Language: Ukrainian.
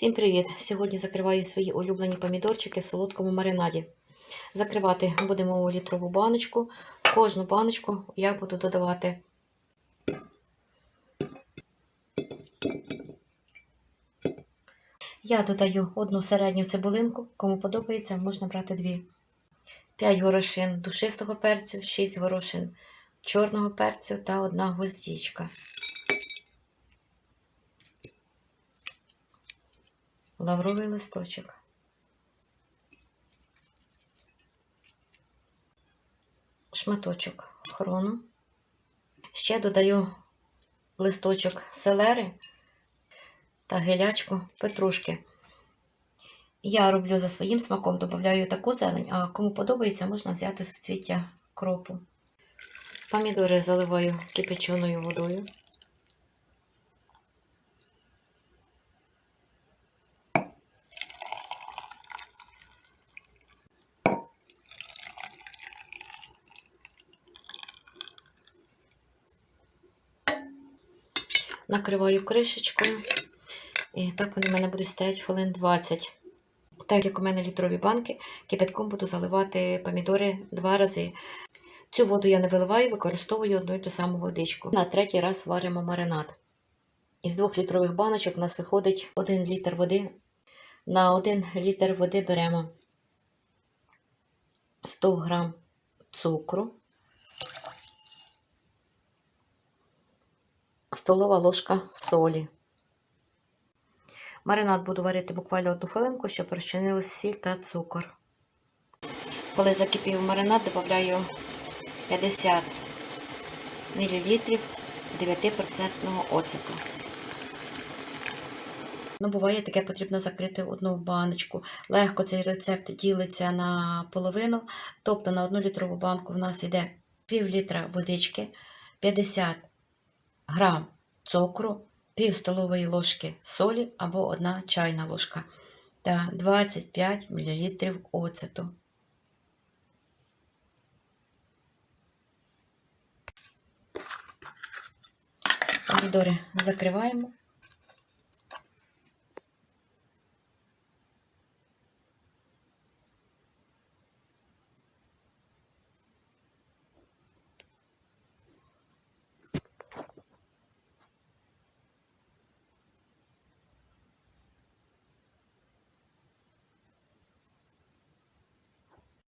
Всім привіт! Сьогодні закриваю свої улюблені помідорчики в солодкому маринаді. Закривати будемо у літрову баночку. Кожну баночку я буду додавати я додаю одну середню цибулинку, кому подобається, можна брати дві. 5 горошин душистого перцю, 6 горошин чорного перцю та одна гвоздічка. Лавровий листочок. Шматочок хрону. Ще додаю листочок селери та гелячку петрушки. Я роблю за своїм смаком, додаю таку зелень, а кому подобається, можна взяти суцвіття кропу. Помідори заливаю кипяченою водою. Накриваю кришечкою. І так вони в мене будуть стояти хвилин 20. Так як у мене літрові банки, кипятком буду заливати помідори два рази. Цю воду я не виливаю, використовую одну і ту саму водичку. На третій раз варимо маринад. Із двох літрових баночок у нас виходить 1 літр води. На 1 літр води беремо 100 грам цукру. Столова ложка солі. Маринад буду варити буквально одну хвилинку, щоб розчинились сіль та цукор. Коли закипів маринад, додаю 50 мл 9% оцету. Ну, буває, таке потрібно закрити одну баночку. Легко цей рецепт ділиться на половину. Тобто на одну літрову банку в нас йде пів літра водички, 50 грам цукру, пів столової ложки солі або 1 чайна ложка та 25 мл оцету. Помідори закриваємо